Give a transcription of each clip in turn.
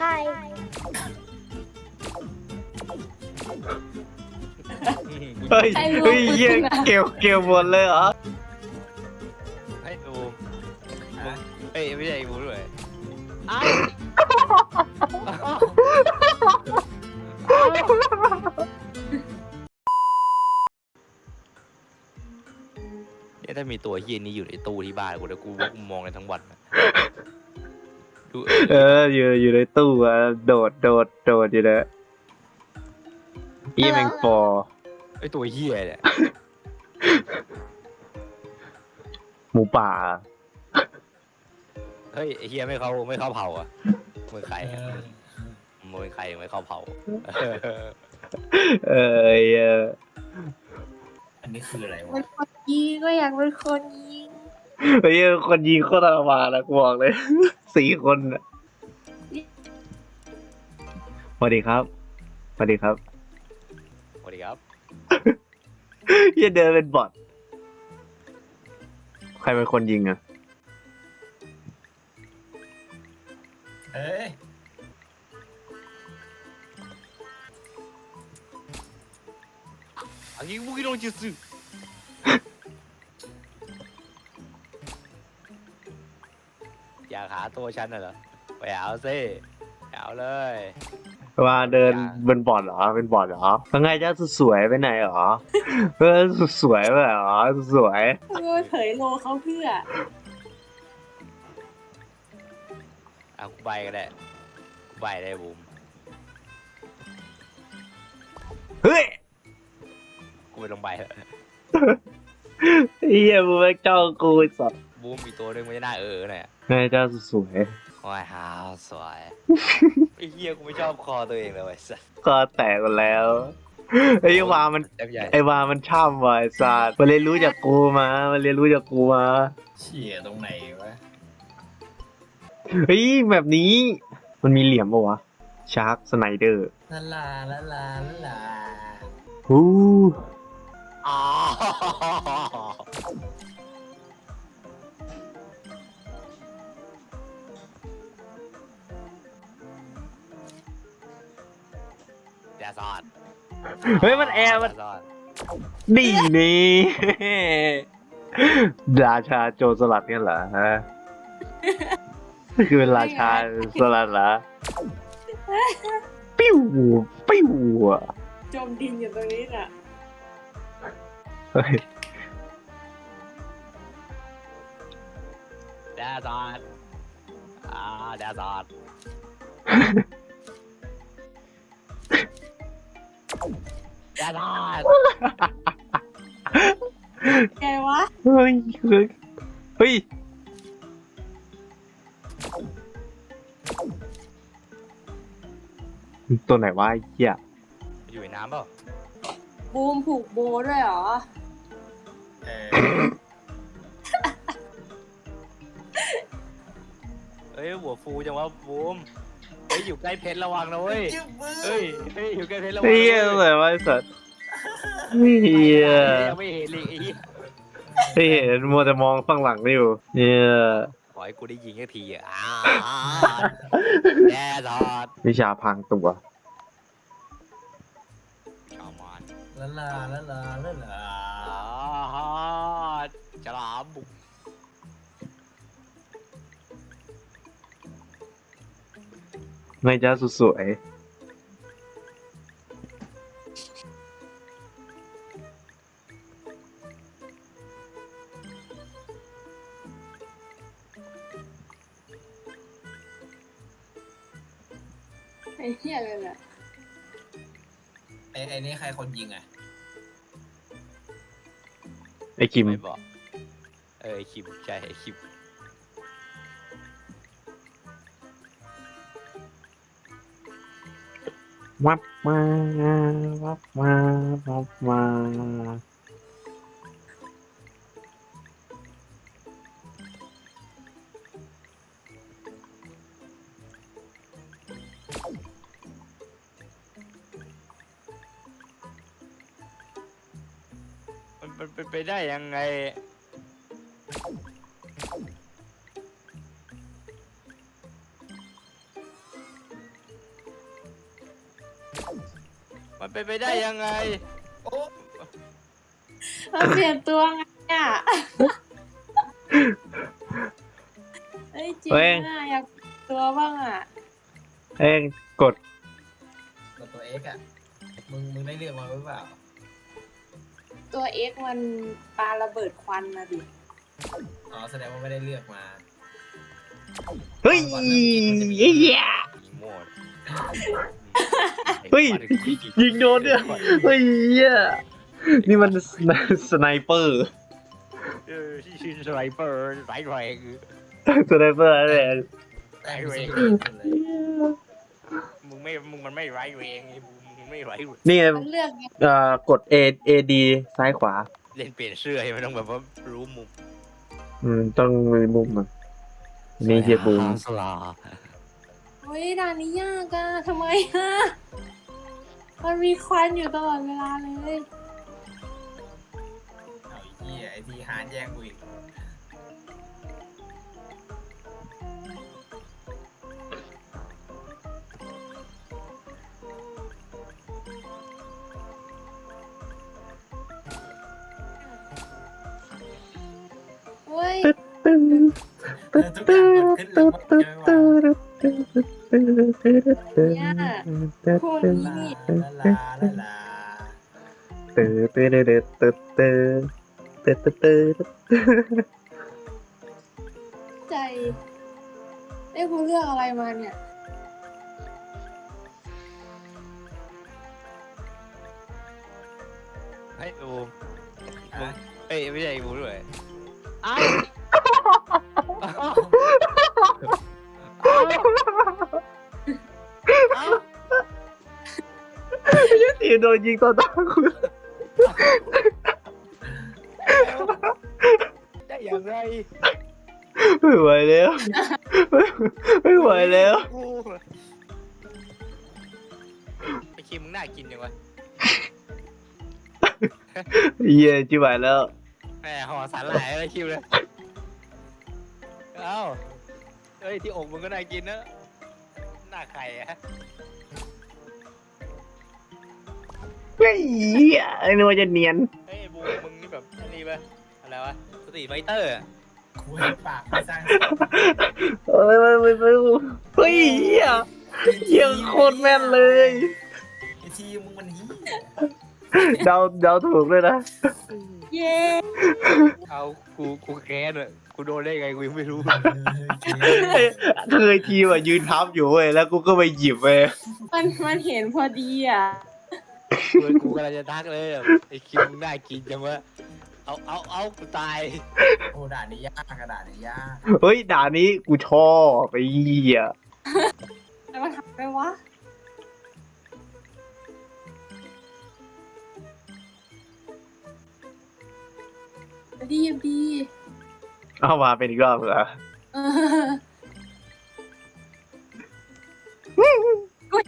Hi เฮ้ยใครรู้เฮ้ยปืนเหี้ยน่ะเกลเกลหมดเลยเหรอให้ดูเอ้ยไม่ใช่ไอ้บูด้วยอ้าเนี่ยถ้ามีตัวเฮียนี้อยู่ในตู้ที่บ้านกูเดี๋ยวกูว่ากูมองกันทั้งวันนะ ดูเอออยู่อยู่ในตู้อะโดดโดดโดดอยู่เลยอีแมงปอไอตัวเฮียเนี่ยหมูป่า เฮ้ยไอ้เฮียไม่เข้าไม่เข้าเผาอะมือใครมือใครไม่เข้าเผา เออเอออันนี้คืออะไรวะ เป็นคนยิงก็อยากเป็นคนยิง เฮ้ยคนยิงโคตรทรมานนะกูบอกเลย สี่คนน่ะสวัสดีครับสวัสดีครับสวัสดีครับเฮียเดินเป็นบอทใครเป็นคนยิงอะเอ้ยอันนี้บุกิโนจิสึ อยากหาตัวฉันน่ะเหรอไปเอาสิไปเอาเลย ว่าเดินอย่าเป็นบอทเหรอเป็นบอทเหรอยังไงจะสวยๆไปไหนเหรอเออสวยๆไปเหรอสวย เออเผยโลเขาเพื่อ เอากูใบก็ได้กูใบได้บูมเฮ้ยกูไปลงใบเถอะเฮียมึงแม่งจ้องกูไอ้สัตว์ บูมมีตัวหนึงมันจะน่าเออหน่อยไงจะสวยโอ้ยฮาวสวยไอ้เหี้ยกูไม่ชอบคอตัวเองเลยไอ้สัสก็แตกหมดแล้วไอ้วามันแทบใหญ่ไอ้วามันช่ำว่ะไอ้สัตว์มันเรียนรู้จากกูมา มันเรียนรู้จากกูมา เฉียตรงไหนวะเฮ้ยแบบนี้ มันมีเหลี่ยมปะวะ ชาร์กสไนเดอร์ลาลาลาลาลาลา ฮู้อ๋อ แดซอดเฮ้ยมันแอร์มันแดซอดนี่นี่ราชาโจรสลัดเนี่ยเหรอฮะนี่คือเป็นราชาสลัดเหรอปิ้วปิ้วอะจมดินอยู่ตรงนี้น่ะเฮ้ยแดซอดอ่าแดซอด แดซอดไงวะเฮ้ยเฮ้ยเฮ้ยตัวไหนวะไอ้เหี้ยอยู่ในน้ำเปล่าบูมผูกโบด้วยเหรอ เออเฮ้ยหัวฟูจังวะบูมเฮ้ยอยู่ใกล้เพชรระวังนะเว้ยจิ๊บมือเฮ้ยเฮ้ยอยู่ใกล้เพชรระวังเฮียนะตัวเว้ไหนยวะไอ้สัตว์เฮียยังไม่เห็นเลยไอ้เหี้ยไม่เห็นมัวแต่มองข้างหลังนี่อยู่เฮียขอให้กูได้ยิงสักทีอะอ้าวแย่ทอดวิชาพรางตัวชาวมอนลาลาลาลาลาลาอ้าวฉลามบุก ไงจ้าสุดสวยไอ้เหี้ยเลยน่ะไอ้ไอ้นี่ใครคนยิงอะไอ้คิม ไม่บอก เออไอ้คิมใช่ไอ้คิม วับมาวับมาวับมามันเป็นไปได้ยังไง เป็นไปได้ยังไงโอ้มันเปลี่ยนตัวไงอะเอ้ยจริงเฮ้ย อะอยากเปลี่ยนตัวบ้างอะ เอ้ยกดตัวตัวเอ็กอะมึงมึงได้เลือกมาหรือเปล่าตัวเอ็กมันปาระเบิดควันนะดิ อ๋อแสดงว่าไม่ได้เลือกมาเฮ้ยเหี้ย อีโมด เฮ้ย ยิงโดนเนี่ยเฮ้ยเหี้ยนี่มันสไนสไนเปอร์เออชื่อสไลเปอร์สายแรงสไนเปอร์อะไรแต่งเสียงดีขึ้นเลยมึงไม่มึงมันไม่ไรแรงไอ้บูมมึงไม่ไรแรงนี่ไงมันเลือกไงเอ่อกด A A D ซ้ายขวา เล่นเปลี่ยนเสื้อให้มันต้องแบบว่ารู้มุมอืมต้องมีมุมอะนี่เฮียบูมสลา เฮ้ยด่านนี้ยากอะทำไมอะมันมีควันอยู่ตลอดเวลาเลย เอาไอ้เหี้ยไอ้ที่หานแย่งกูอีกเฮ้ยเออทุกอย่างกด เตอเตอเตอเตอเตอเตอเตอใจไอ้คุณเลือกอะไรมาเนี่ยเอ้บูมเอ้ยไม่ใช่บูมด้วยอ้าว โดนยิงต่อหน้าคุณ ได้อย่างไรไม่ไหวแล้ว ไม่ไม่ไหวแล้วกูไอ้คิมมึงน่ากินยังวะเหี้ยจิ๋วไหวแล้ว แหมห่อสาหร่ายอะไรคิวเลยเอ้าเฮ้ยที่อกมึงก็น่ากินนะหน้าไข่อะ ไอ้เหี้ยไอ้นึกว่าจะเนียน เฮ้ยบูมมึงนี่แบบอันนี้ปะอะไรวะสตรีทไฟเตอร์อะคุยปากไม่สร้างเอ้ยไม่ไม่ไม่เฮ้ยเหี้ยเหี้ยโคตรแม่นเลย ไอ้ทีมึงมันเหี้ยเดาเดาถูกเลยนะ เย้เอากูกูแค้นอะกูโดนได้ไงกูยังไม่รู้ เคยทีว่ะยืนทับอยู่เว้ยแล้วกูก็ไปหยิบเว้ยมันมันเห็นพอดีอะ กูกูกำลังจะทักเลยแบบไอ้คิมมึงน่ากินจังวะเอาเอาเอากูตายโอ้ด่านนี้ยากกระดาษนี้ยากเฮ้ยด่านนี้กูชอบไปเหี้ยแล้วมันทำไปวะดีดีเอามาเป็นอีกรอบเหรอเออ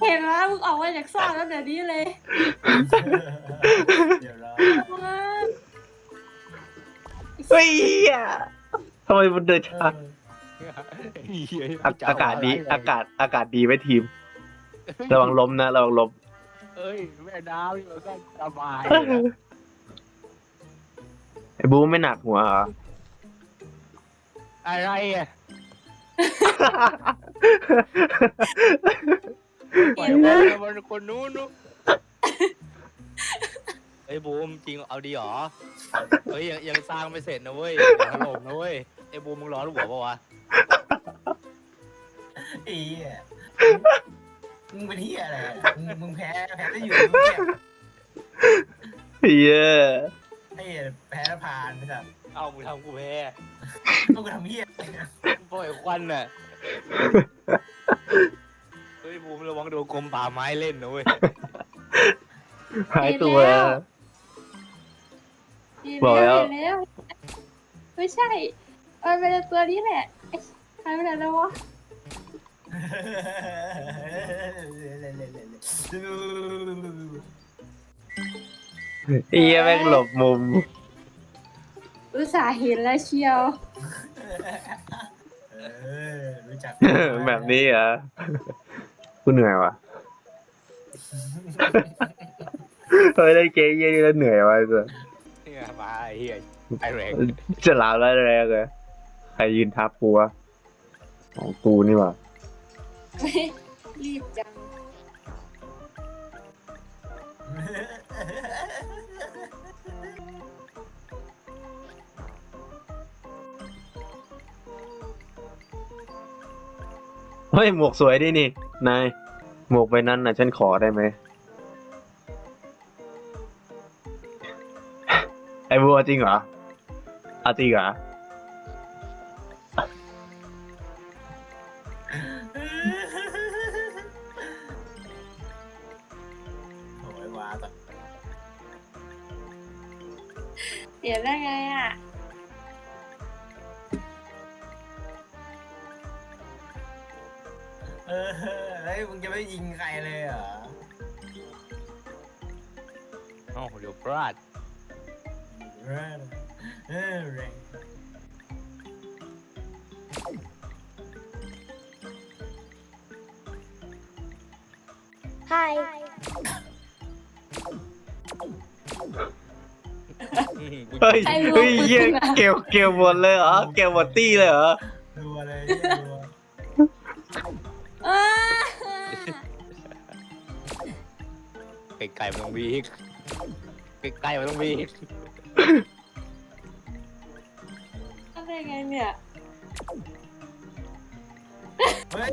เห็นแล้วมึงออกมาจากซ่อนแล้วเดี๋ยวนี้เลยเดี๋ยวรอว้าเฮ้ยเหี้ยทำไมมันเดินช้าเอออะอากาศดีอากาศอากาศดีไหมทีม ระวังล้มนะระวังล้มเอ้ยแม่ดาวอยู่ก็สบายไอ้บูมไม่หนักหัวเหรอ อะไรอะ ปล่อยมันมันคนนู้นนู้นเฮ้ยบูมจริงเอาดีหรอ เฮ้ยยังยังสร้างไม่เสร็จนะเว้ยอย่าถล่มนะเว้ยไอ้บูมมึงร้อนหัวปะวะไอ้เหี้ยมึงเป็นเหี้ยอะไรอะมึงมึงแพ้แพ้ได้อยู่มึงเนี่ยเฮียไอ้เหี้ยแพ้แล้วผ่านไปสัตว์เอามึงทำกูแพ้ต้องกูทำเหี้ยปล่อยควันน่ะเฮ้ยบูมระวังโดนกรมป่าไม้เล่นนะเว้ยหายตัวดีบอกแล้ว เห็นแล้วไม่ใช่มันเป็นตัวนี้แหละไอ้หายไปไหนแล้ววะเฮียแม่งหลบมุม อุตส่าห์เห็นแล้วเชียวเออรู้จัก แบบนี้เหรอะ กูเหนื่อยว่ะ เฮ้ยได้เกย์เยี่ยนี่แล้วเหนื่อยวะไอ้สัสเนี่ยมาไอ้เฮียไอแรงจะลาวแล้วแรงเลยใครยืนทับกูวะของกูนี่หว่าเฮ้ยรีบจัง ฮ้ย หมวกสวยดินี่ นาย หมวกใบนั้นน่ะฉันขอได้ไหม ไอ้บัวจริงเหรอเอาจริงเหรอ โอ้ยว้าต่อเปลี่ยนได้ไงอะ เออเฮ้ยมึงจะไม่ยิงใครเลยเหรอโอ้เดี๋ยวพลาดเออเออแรงอืมกูเฮ้ยไอ้บัวเฮ้ยเหี้ยปืนอะเกลเกลหมดเลยเหรอเกลหมดตี้เลยเหรอ ไกลๆมันต้องมีอีกไกลๆมันต้องมีอีกอะไรไงเนี่ย เฮ้ย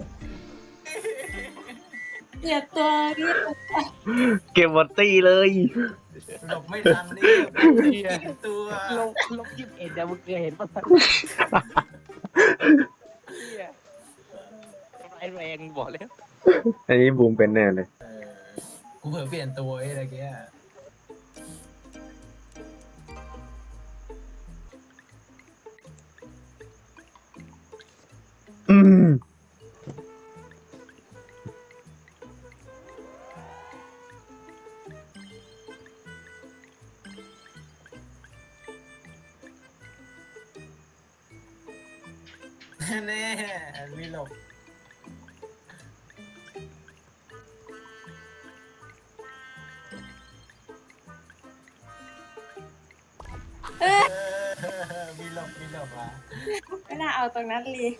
เปลี่ยนตัวนี่เกลหมดตี้เลย หลบไม่ทันนี่ตัวลงลงยิบเอ็ดเดี๋ยวมึงเคยเห็นปะเฮียไอแรงบอกแล้วอันนี้บูมเป็นแน่เลยเออ กูเผลอเปลี่ยนตัวไอ้ตะเกียอืม มีหลบมีหลบอะไม่น่าเอาตรงนั้นเลย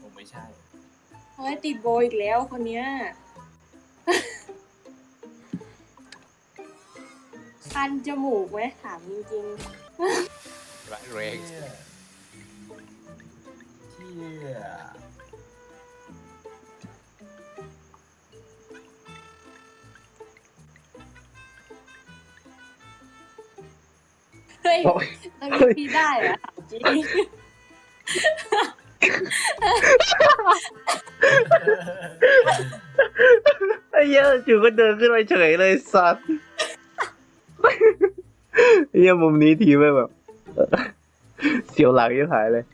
ผมไม่ใช่ เฮ้ยติดโบอีกแล้วคนเนี้ย คันจมูกไหมถามจริงแรงเชี่ยเชี่ย ๆเฮ้ยโอ้ยตรงนี้พี่ได้เหรอถามจริงไอ้เหี้ยจู่ก็เดินขึ้นไปเฉยเลยสัตว์ไอ้เหี้ยมุมนี้ทีไม่แบบ เสียวหลังยิ่งหายเลย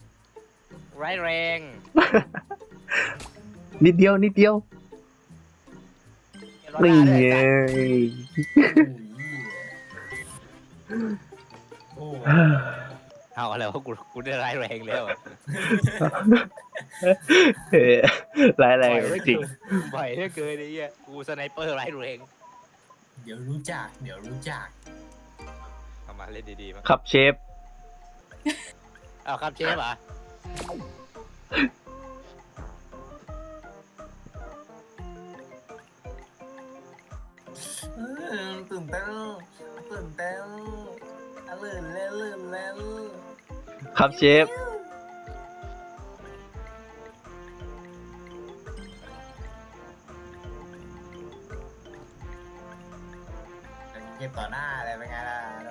ร้ายแรง นิดเดียวนิดเดียวรอนี่หาด้วยไงโอ้ย เอาอะไรวะกูกูได้ร้ายแรงแล้วอะเฮ้ยร้ายแรงปล่อยไว้จริงเกินปล่อยได้เกินไอ้เหี้ยกูสไนเปอร์ร้ายแรงเดี๋ยวรู้จัก เดี๋ยวรู้จัก เอามาเล่นดีๆมั้งครับเชฟ เอาครับเชฟเหรอเออตื่นเต้นตื่น ครับเชฟ เก็บต่อหน้าอะไรเป็นไงล่ะโด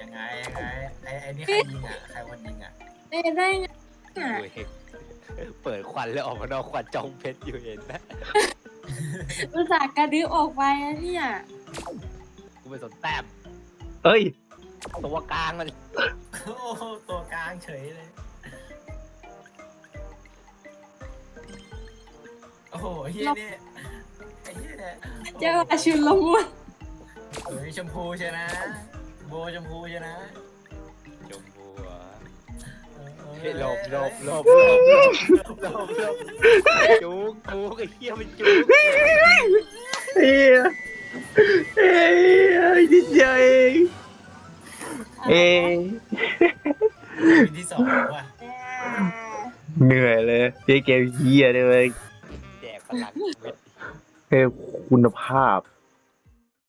ยังไงยังไงไอ้ไอ้นี่ใครยิงอะ ใครคนยิงอะเอ้ยได้ไงอะเว้ยเปิดควันแล้วออกมานอกควันจองเพชรอยู่เห็นนะอุตส่าห์กระดึ๊บออกไปนะเนี่ย กูไปสนแต้มเอ้ย ตัวกลางมันโอ้โหตัวกลางเฉยเลย โอ้โหเฮียนี่ไอ้เฮียเนี่ยเจ้าอาชุนละมุนเฮ้ยชมพูใช่นะ โบชมพูชนะชมพูเหรอเออเออเฮ้ยหลบหลบหลบหลบหลบหลบหลบจุกจุกไอ้เหี้ยมันจุกเฮ้ยเฮ้ยนิดเดียวเอง เองวินที่สองว่ะเหนื่อยเลยเจ๊เกมเฮียเลยเว้ยแดกพลังเม็ดเฮ้ยคุณภาพ